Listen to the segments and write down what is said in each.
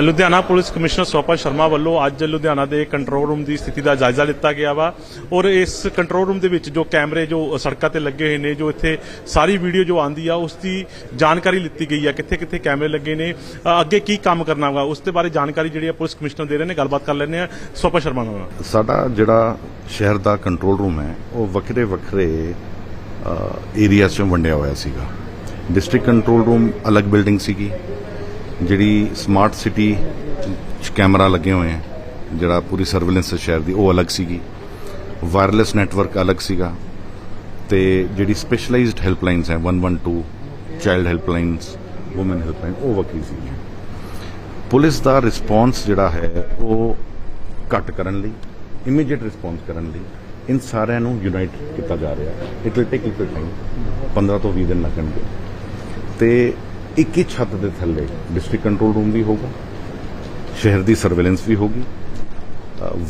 Ludhiana police commissioner ਸੋਪਾ ਸ਼ਰਮਾ ਵੱਲੋਂ ਅੱਜ ਲੁਧਿਆਣਾ ਦੇ ਕੰਟਰੋਲ ਰੂਮ ਦੀ ਸਥਿਤੀ ਦਾ ਜਾਇਜ਼ਾ ਲਿੱਤਾ ਗਿਆ ਵਾ। ਔਰ ਇਸ ਕੰਟਰੋਲ ਰੂਮ ਦੇ ਵਿੱਚ ਜੋ ਕੈਮਰੇ, ਜੋ ਸੜਕਾਂ ਤੇ ਲੱਗੇ ਹੋਏ ਨੇ, ਜੋ ਇੱਥੇ ਸਾਰੀ ਵੀਡੀਓ ਜੋ ਆਂਦੀ ਆ, ਉਸ ਦੀ ਜਾਣਕਾਰੀ ਲਿੱਤੀ ਗਈ ਆ। ਕਿੱਥੇ ਕਿੱਥੇ ਕੈਮਰੇ ਲੱਗੇ ਨੇ ਅੱਗੇ ਕੀ ਕੰਮ ਕਰਨਾ ਵਾ, ਉਸ ਦੇ ਬਾਰੇ ਜਾਣਕਾਰੀ ਜਿਹੜੀ ਆ ਪੁਲਿਸ ਕਮਿਸ਼ਨਰ ਦੇ ਰਹੇ ਨੇ, ਗੱਲਬਾਤ ਕਰ ਲੈਂਦੇ ਆ। ਸੋਪਾ ਸ਼ਰਮਾ ਨਾਲ। ਸਾਡਾ ਜਿਹੜਾ ਸ਼ਹਿਰ ਦਾ ਕੰਟਰੋਲ ਰੂਮ ਹੈ, ਉਹ ਵੱਖਰੇ ਵੱਖਰੇ ਏਰੀਆ 'ਚ ਵੰਡਿਆ ਹੋਇਆ ਸੀਗਾ। ਡਿਸਟ੍ਰਿਕਟ ਕੰਟਰੋਲ ਰੂਮ ਅਲੱਗ ਬਿਲਡਿੰਗ ਸੀਗੀ। ਜਿਹੜੀ ਸਮਾਰਟ ਸਿਟੀ 'ਚ ਕੈਮਰਾ ਲੱਗੇ ਹੋਏ ਹੈ ਜਿਹੜਾ ਪੂਰੀ ਸਰਵੇਲੈਂਸ ਸ਼ਹਿਰ ਦੀ, ਉਹ ਅਲੱਗ ਸੀਗੀ। ਵਾਇਰਲੈਸ ਨੈਟਵਰਕ ਅਲੱਗ ਸੀਗਾ ਤੇ ਜਿਹੜੀ ਸਪੈਸ਼ਲਾਈਜ਼ਡ ਹੈਲਪਲਾਈਨਸ ਹੈ 112 ਚਾਈਲਡ ਹੈਲਪਲਾਈਨਸ ਔਮਨ ਹੈਲਪਲਾਈਨ ਉਹ ਵੱਖਰੀ ਸੀਗੀਆਂ। ਪੁਲਿਸ ਦਾ ਰਿਸਪੌਂਸ ਜਿਹੜਾ ਹੈ, ਉਹ ਘੱਟ ਕਰਨ ਲਈ ਇਮੀਡੀਏਟ ਰਿਸਪੌਂਸ ਕਰਨ ਲਈ ਇਨ ਸਾਰਿਆਂ ਨੂੰ ਯੂਨਾਈਟ ਕੀਤਾ ਜਾ ਰਿਹਾ। ਹੈ it will take little time 15 ਤੋਂ 20 ਦਿਨ ਲੱਗਣਗੇ। ਤੇ ਇੱਕ ਹੀ ਛੱਤ ਦੇ ਥੱਲੇ ਡਿਸਟ੍ਰਿਕਟ ਕੰਟਰੋਲ ਰੂਮ ਵੀ ਹੋਊਗਾ, ਸ਼ਹਿਰ ਦੀ ਸਰਵੇਲੈਂਸ ਵੀ ਹੋਗੀ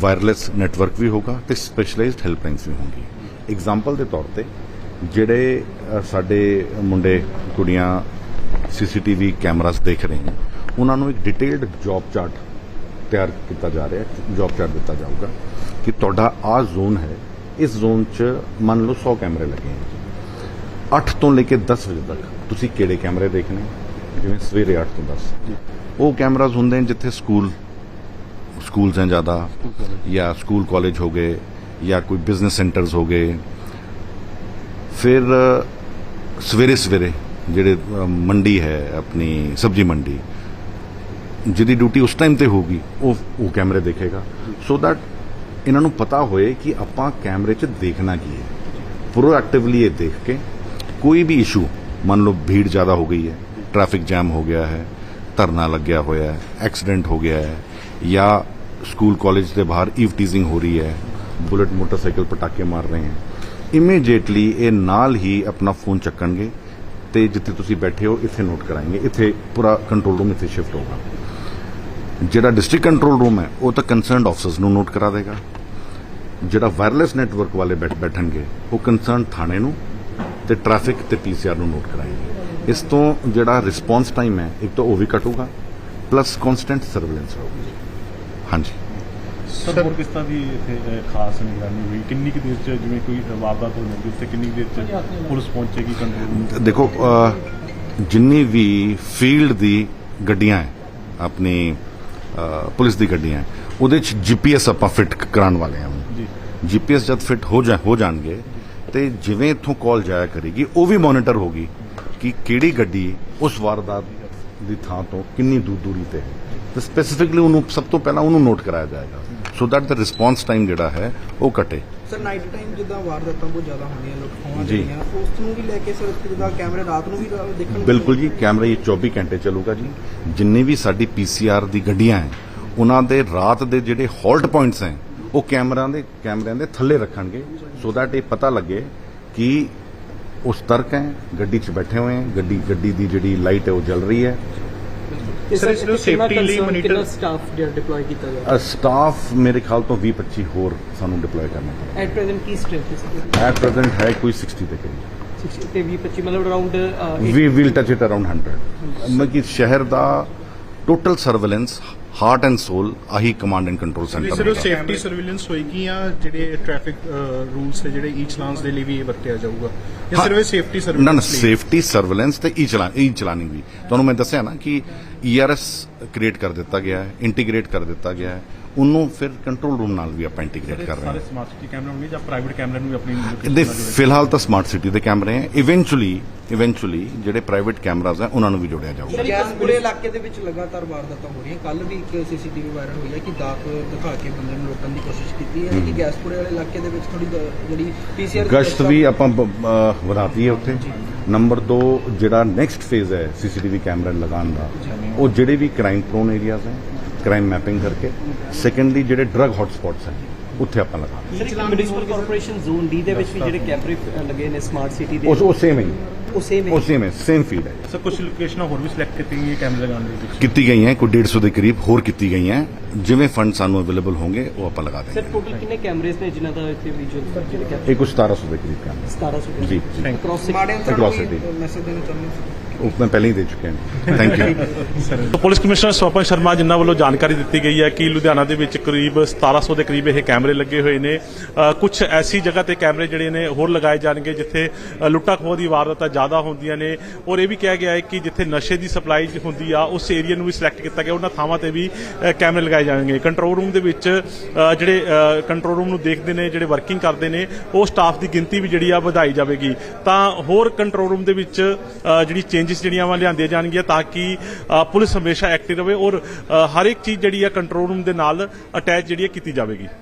ਵਾਇਰਲੈਸ ਨੈਟਵਰਕ ਵੀ ਹੋਗਾ ਤੇ ਸਪੈਸ਼ਲਾਈਜ਼ਡ ਹੈਲਪਲਾਈਨਸ ਵੀ ਹੋਣਗੀ। ਐਗਜ਼ਾਮਪਲ ਦੇ ਤੌਰ ਤੇ ਜਿਹੜੇ ਸਾਡੇ ਮੁੰਡੇ, ਕੁੜੀਆਂ ਸੀਸੀਟੀਵੀ ਕੈਮਰਾਸ ਦੇਖ ਰਹੇ ਹਨ ਉਹਨਾਂ ਨੂੰ ਇੱਕ ਡਿਟੇਲਡ ਜੌਬ ਚਾਰਟ ਤਿਆਰ ਕੀਤਾ ਜਾ ਰਿਹਾ ਹੈ ਜੌਬ ਚਾਰਟ ਦਿੱਤਾ ਜਾਊਗਾ ਕਿ ਤੁਹਾਡਾ ਆ ਜ਼ੋਨ ਹੈ, ਇਸ ਜ਼ੋਨ 'ਚ ਮੰਨ ਲਓ 100 ਕੈਮਰੇ ਲੱਗੇ ਹਨ 8 ਤੋਂ ਲੈ ਕੇ 10 ਵਜੇ ਤੱਕ ਤੁਸੀਂ ਕਿਹੜੇ ਕੈਮਰੇ ਦੇਖਣੇ? ਜਿਵੇਂ ਸਵੇਰੇ 8 ਤੋਂ 10 ਉਹ ਕੈਮਰਾਜ਼ ਹੁੰਦੇ ਨੇ ਜਿੱਥੇ ਸਕੂਲ ਸਕੂਲਸ ਹਨ ਜ਼ਿਆਦਾ ਜਾਂ ਸਕੂਲ ਕਾਲਜ ਹੋ ਗਏ ਜਾਂ ਕੋਈ ਬਿਜ਼ਨਸ ਸੈਂਟਰਸ ਹੋ ਗਏ। ਫਿਰ ਸਵੇਰੇ ਸਵੇਰੇ ਜਿਹੜੇ ਮੰਡੀ ਹੈ ਆਪਣੀ ਸਬਜ਼ੀ ਮੰਡੀ ਜਿਹਦੀ ਡਿਊਟੀ ਉਸ ਟਾਈਮ ਤੇ ਹੋਊਗੀ ਉਹ ਉਹ ਕੈਮਰੇ ਦੇਖੇਗਾ। ਸੋ ਦੈਟ ਇਹਨਾਂ ਨੂੰ ਪਤਾ ਹੋਏ ਕਿ ਆਪਾਂ ਕੈਮਰੇ 'ਚ ਦੇਖਣਾ ਕੀ ਹੈ। ਪ੍ਰੋਐਕਟਿਵਲੀ ਇਹ ਦੇਖ ਕੇ ਕੋਈ ਵੀ ਇਸ਼ੂ ਮੰਨ ਲਓ ਭੀੜ ਜ਼ਿਆਦਾ ਹੋ ਗਈ ਹੈ ਟ੍ਰੈਫਿਕ ਜੈਮ ਹੋ ਗਿਆ ਹੈ, ਧਰਨਾ ਲੱਗਿਆ ਹੋਇਆ ਹੈ ਐਕਸੀਡੈਂਟ ਹੋ ਗਿਆ ਹੈ, ਜਾਂ ਸਕੂਲ ਕਾਲਜ ਦੇ ਬਾਹਰ ਈਵ ਟੀਜ਼ਿੰਗ ਹੋ ਰਹੀ ਹੈ, ਬੁਲਟ ਮੋਟਰਸਾਈਕਲ ਪਟਾਕੇ ਮਾਰ ਰਹੇ ਹਨ ਇਮੀਡੀਏਟਲੀ ਇਹ ਨਾਲ ਹੀ ਆਪਣਾ ਫੋਨ ਚੱਕਣਗੇ ਤੇ ਜਿੱਥੇ ਤੁਸੀਂ ਬੈਠੇ ਹੋ, ਇੱਥੇ ਨੋਟ ਕਰਾਏंगे ਇੱਥੇ ਪੂਰਾ ਕੰਟਰੋਲ ਰੂਮ ਇੱਥੇ ਸ਼ਿਫਟ ਹੋਗਾ ਜਿਹੜਾ ਡਿਸਟ੍ਰਿਕਟ ਕੰਟਰੋਲ ਰੂਮ ਹੈ, ਉਹ ਤਾਂ ਕੰਸਰਨਡ ਆਫਸਰਸ ਨੂੰ ਨੋਟ ਕਰਾ ਦੇਗਾ। ਜਿਹੜਾ ਵਾਇਰਲੈਸ ਨੈਟਵਰਕ ਵਾਲੇ ਬੈਠਣਗੇ ਉਹ ਕੰਸਰਨ ਥਾਣੇ ਨੂੰ ਤੇ ਟ੍ਰੈਫਿਕ ਤੇ ਪੀਸੀਆਰ ਨੂੰ ਨੋਟ ਕਰਾਏंगे ਇਸ ਤੋਂ ਜਿਹੜਾ ਰਿਸਪੌਂਸ ਟਾਈਮ ਹੈ ਇੱਕ ਤਾਂ ਉਹ ਵੀ ਘਟੂਗਾ ਪਲੱਸ ਕਨਸਟੈਂਟ ਸਰਵੇਲੈਂਸ ਹੋਊਗੀ ਹਾਂਜੀ। ਸਰ ਹੋਰ ਕਿਸ ਤਰ੍ਹਾਂ ਦੀ ਇੱਥੇ ਖਾਸ ਨਿਗਰਾਨੀ ਹੋਈ? ਕਿੰਨੀ ਕੁ ਦੇਰ ਚ ਜਿਵੇਂ ਕੋਈ ਵਾਰਦਾਤ ਹੋ ਜਾਂਦੀ ਉੱਥੇ ਕਿੰਨੀ ਦੇਰ ਚ ਪੁਲਿਸ ਪਹੁੰਚੇਗੀ ਕੰਟਰੋਲ ਦੇਖੋ ਜਿੰਨੀ ਵੀ ਫੀਲਡ ਦੀ ਗੱਡੀਆਂ ਹੈ ਆਪਣੀ ਪੁਲਿਸ ਦੀ ਗੱਡੀਆਂ ਉਹਦੇ ਚ ਜੀਪੀਐਸ ਆਪਾਂ ਫਿੱਟ ਕਰਾਉਣ ਵਾਲੇ ਹਾਂ ਜੀ। ਜੀਪੀਐਸ ਜਦ ਫਿੱਟ ਹੋ ਜਾ ਹੋ ਜਾਣਗੇ ਤੇ ਜਿਵੇਂ ਇੱਥੋਂ ਕਾਲ ਜਾਇਆ ਕਰੇਗੀ ਉਹ ਵੀ ਮੋਨੀਟਰ ਹੋਗੀ ਕਿ ਕਿਹੜੀ ਗੱਡੀ ਉਸ ਵਾਰਦਾਤ ਦੀ ਥਾਂ ਤੋਂ ਕਿੰਨੀ ਦੂਰ ਦੂਰੀ ਤੇ ਹੈ। ਤੇ ਸਪੈਸੀਫਿਕਲੀ ਉਹਨੂੰ ਸਭ ਤੋਂ ਪਹਿਲਾਂ ਉਹਨੂੰ ਨੋਟ ਕਰਾਇਆ ਜਾਏਗਾ। ਸੋ ਦੈਟ ਦਾ ਰਿਸਪੌਂਸ ਟਾਈਮ ਜਿਹੜਾ ਹੈ ਉਹ ਘਟੇ। ਸਰ ਨਾਈਟ ਟਾਈਮ ਜਿੱਦਾਂ ਵਾਰਦਾਤਾਂ ਬਹੁਤ ਜ਼ਿਆਦਾ ਹੁੰਦੀਆਂ ਜੀ। ਜਿਹੜੀਆਂ ਉਸ ਨੂੰ ਵੀ ਲੈ ਕੇ ਸਰ ਜਿੱਦਾਂ ਕੈਮਰੇ ਰਾਤ ਨੂੰ ਵੀ ਦੇਖਣ ਬਿਲਕੁਲ ਜੀ ਕੈਮਰਾ ਇਹ 24 ਘੰਟੇ ਚੱਲੂਗਾ ਜੀ। ਜਿੰਨੀ ਵੀ ਸਾਡੀ ਪੀਸੀਆਰ ਦੀ ਗੱਡੀਆਂ ਹੈ ਉਹਨਾਂ ਦੇ ਰਾਤ ਦੇ ਜਿਹੜੇ ਹਾਲਟ ਪੁਆਇੰਟਸ ਹੈ ਉਹ ਕੈਮਰਿਆਂ ਦੇ ਕੈਮਰਿਆਂ ਦੇ ਥੱਲੇ ਰੱਖਣਗੇ ਸੋ ਦੈਟ ਇਹ ਪਤਾ ਲੱਗੇ ਕਿ ਉਹ ਸਤਰਕ ਹੈ ਗੱਡੀ 'ਚ ਬੈਠੇ ਹੋਏ ਹੈ ਗੱਡੀ ਗੱਡੀ ਦੀ ਜਿਹੜੀ ਲਾਈਟ ਹੈ ਉਹ ਜਲ ਰਹੀ ਹੈ। ਸਰ ਇਸ ਨੂੰ ਸੇਫਟੀ ਲਈ ਮੋਨੀਟਰ ਸਟਾਫ ਜਿਹੜਾ ਡਿਪਲੋਏ ਕੀਤਾ ਜਾਵੇ ਸਟਾਫ ਮੇਰੇ ਖਿਆਲ ਤੋਂ 20 25 ਹੋਰ ਸਾਨੂੰ ਡਿਪਲੋਏ ਕਰਨਾ ਪਏਗਾ ਐਟ ਪ੍ਰੈਜ਼ੈਂਟ ਕੀ ਸਟ੍ਰੈਂਥ ਹੈ ਐਟ ਪ੍ਰੈਜ਼ੈਂਟ ਹੈ ਕੋਈ 60 ਦੇ ਕਰੀਬ। 60 ਤੇ 20 25 ਮਤਲਬ around we will touch it around 100 ਮਤਲਬ ਕਿ ਸ਼ਹਿਰ ਦਾ total surveillance heart and soul ਆਹੀ command and control sir centre ਸਿਰਫ ਸੇਫਟੀ ਸਰਵੇਲੈਂਸ ਹੋਏਗੀ ਜਾਂ ਜਿਹੜੇ ਟ੍ਰੈਫਿਕ ਰੂਲਸ ਹੈ ਜਿਹੜੇ ਈ ਚਲਾਨਸ ਦੇ ਲਈ ਵੀ ਇਹ ਵਰਤਿਆ ਜਾਊਗਾ? ਜਾਂ। ਸਿਰਫ ਸੇਫਟੀ ਨਾ ਨਾ ਸਰਵੇਲੈਂਸ ਲਈ? ਸੇਫਟੀ ਸਰਵੇਲੈਂਸ ਤੇ ਈ ਚਲਾ ਈ ਚਲਾਨਿੰਗ ਵੀ। ਤੁਹਾਨੂੰ ਮੈਂ ਦੱਸਿਆ ਨਾ ਕਿ ਈਆਰਐਸ ਕ੍ਰੀਏਟ ਕਰ ਦਿੱਤਾ ਗਿਆ ਹੈ ਇੰਟੀਗ੍ਰੇਟ ਕਰ ਦਿੱਤਾ ਗਿਆ ਹੈ ਉਹਨੂੰ ਫਿਰ ਕੰਟਰੋਲ ਰੂਮ ਨਾਲ ਵੀ ਆਪਾਂ ਇੰਟੀਗ੍ਰੇਟ ਕਰ ਰਹੇ ਸਾਰੇ ਹਾਂ ਸਮਾਰਟ ਸਿਟੀ ਕੈਮਰੇ ਹੋਣਗੇ ਜਾਂ ਪ੍ਰਾਈਵੇਟ ਕੈਮਰੇ ਨੂੰ ਵੀ ਆਪਣੀ ਦੇ ਫਿਲਹਾਲ ਤਾਂ ਸਮਾਰਟ ਸਿਟੀ ਦੇ ਕੈਮਰੇ ਹੈ। ਇਵੈਂਚੁਅਲੀ ਇਵੈਂਚੁਅਲੀ ਜਿਹੜੇ ਪ੍ਰਾਈਵੇਟ ਕੈਮਰਾਜ਼ ਹੈ ਉਹਨਾਂ ਨੂੰ ਵੀ ਜੋੜਿਆ ਜਾਊਗਾ। ਗੈਸਪੁਰੇ ਇਲਾਕੇ ਦੇ ਵਿੱਚ ਲਗਾਤਾਰ ਵਾਰਦਾਤਾਂ ਹੋ ਰਹੀਆਂ। ਕੱਲ ਵੀ ਇੱਕ ਸੀਸੀਟੀਵੀ ਵਾਇਰਲ ਹੋਈ ਹੈ ਕਿ ਦਾਤ ਦਿਖਾ ਕੇ ਬੰਦੇ ਨੂੰ ਲੁੱਟਣ ਦੀ ਕੋਸ਼ਿਸ਼ ਕੀਤੀ ਹੈ। ਕਿ ਗੈਸਪੁਰੇ ਵਾਲੇ ਇਲਾਕੇ ਦੇ ਵਿੱਚ ਥੋੜੀ ਜਿਹੜੀ ਪੀਸੀਆਰ ਗਸ਼ਤ ਵੀ ਆਪਾਂ ਵਧਾਤੀ ਹੈ ਉੱਥੇ। ਨੰਬਰ 2 ਜਿਹੜਾ ਨੈਕਸਟ ਫੇਜ਼ ਹੈ ਸੀਸੀਟੀਵੀ ਕੈਮਰਾ ਲਗਾਉਣ ਦਾ ਉਹ ਜਿਹੜੇ ਵੀ ਕ੍ਰਾਈਮ ਪ੍ਰੋਨ ਏਰੀਆਜ਼ ਹੈ ਕ੍ਰਾਈਮ ਮੈਪਿੰਗ ਕਰਕੇ। ਸੈਕੰਡਲੀ ਜਿਹੜੇ ਡਰਗ ਹੌਟਸਪੌਟਸ ਹੈ ਉੱਥੇ ਆਪਾਂ ਲਗਾ sir municipal corporation zone D ਦੇ ਵਿੱਚ ਵੀ ਜਿਹੜੇ ਕੈਮਰੇ ਲੱਗੇ ਨੇ ਸਮਾਰਟ ਸਿਟੀ ਦੇ। ਉਹ ਸੇਮ ਹੈ ਉਹ ਸੇਮ ਉਹ ਸੇਮ ਹੈ ਸੇਮ ਫੀਡ ਹੈ। ਸਰ ਕੁਝ ਲੋਕੇਸ਼ਨਾਂ ਹੋਰ ਵੀ ਸਿਲੈਕਟ ਕੀਤੀਆਂ ਗਈਆਂ ਕੈਮਰੇ ਲਗਾਉਣ ਦੇ ਵਿੱਚ? ਕੀਤੀ ਗਈਆਂ ਕੋਈ 150 ਦੇ ਕਰੀਬ ਹੋਰ ਕੀਤੀ ਗਈਆਂ। ਜਿਵੇਂ ਫੰਡ ਸਾਨੂੰ ਅਵੇਲੇਬਲ ਹੋਣਗੇ ਉਹ ਆਪਾਂ ਲਗਾ ਸਰ ਦੇਵਾਂਗੇ। ਟੋਟਲ ਕਿੰਨੇ ਕੈਮਰੇਜ਼ ਨੇ ਜਿਨ੍ਹਾਂ ਦਾ ਇੱਥੇ ਵਿਜ਼ੂਅਲ ਇਹ ਕੁਝ 1700 ਦੇ ਕਰੀਬ ਕੰਮ 1700 ਜੀ ਜੀ। ਅਕ੍ਰੋਸ ਮਾੜੇ ਮੈਸੇਜ ਦੇਣਾ ਚਾਹੁੰਦੇ ਹਾਂ ਉਹ ਮੈਂ ਪਹਿਲਾਂ ਹੀ ਦੇ ਚੁੱਕਿਆ ਹਾਂ thank you police commissioner Swapan Sharma ਜਿਨ੍ਹਾਂ ਵੱਲੋਂ ਜਾਣਕਾਰੀ ਦਿੱਤੀ ਗਈ ਹੈ ਕਿ ਲੁਧਿਆਣਾ ਦੇ ਵਿੱਚ ਕਰੀਬ 1700 ਦੇ ਕਰੀਬ ਇਹ ਕੈਮਰੇ ਲੱਗੇ ਹੋਏ ਨੇ। ਕੁਝ ਐਸੀ ਜਗ੍ਹਾ ਤੇ ਕੈਮਰੇ ਜਿਹੜੇ ਨੇ ਹੋਰ ਲਗਾਏ ਜਾਣਗੇ ਜਿੱਥੇ ਅ, ਲੁੱਟਾਂ ਖੋਹ ਦੀ ਵਾਰਦਾਤਾਂ ਜ਼ਿਆਦਾ ਹੁੰਦੀਆਂ ਨੇ। ਔਰ ਇਹ ਵੀ ਕਿਹਾ ਗਿਆ ਹੈ ਕਿ ਜਿੱਥੇ ਨਸ਼ੇ ਦੀ ਸਪਲਾਈ ਹੁੰਦੀ ਆ ਉਸ ਏਰੀਆ ਨੂੰ ਵੀ ਸਿਲੈਕਟ ਕੀਤਾ ਗਿਆ। ਉਹਨਾਂ ਥਾਵਾਂ ਤੇ ਵੀ ਕੈਮਰੇ ਲਗਾਏ ਜਾਣਗੇ। ਕੰਟਰੋਲ ਰੂਮ ਦੇ ਵਿੱਚ ਜਿਹੜੇ ਕੰਟਰੋਲ ਰੂਮ ਨੂੰ ਦੇਖਦੇ ਨੇ ਜਿਹੜੇ ਵਰਕਿੰਗ ਕਰਦੇ ਨੇ ਉਹ ਸਟਾਫ ਦੀ ਗਿਣਤੀ ਵੀ ਜਿਹੜੀ ਆ ਵਧਾਈ ਜਾਵੇਗੀ। ਤਾਂ ਹੋਰ ਕੰਟਰੋਲ ਰੂਮ ਦੇ ਵਿੱਚ ਜਿਹੜੀ ਚੇਂਜ ਚੇਂਜਸ ਜਿਹੜੀਆਂ ਵਾ ਲਿਆਂਦੀਆਂ ਜਾਣਗੀਆਂ ਤਾਂ ਕਿ ਪੁਲਿਸ ਹਮੇਸ਼ਾ ਐਕਟਿਵ ਰਹੇ ਔਰ ਹਰ ਇੱਕ ਚੀਜ਼ ਜਿਹੜੀ ਹੈ ਕੰਟਰੋਲ ਰੂਮ ਦੇ ਨਾਲ ਅਟੈਚ ਜਿਹੜੀ ਹੈ ਕੀਤੀ ਜਾਵੇਗੀ।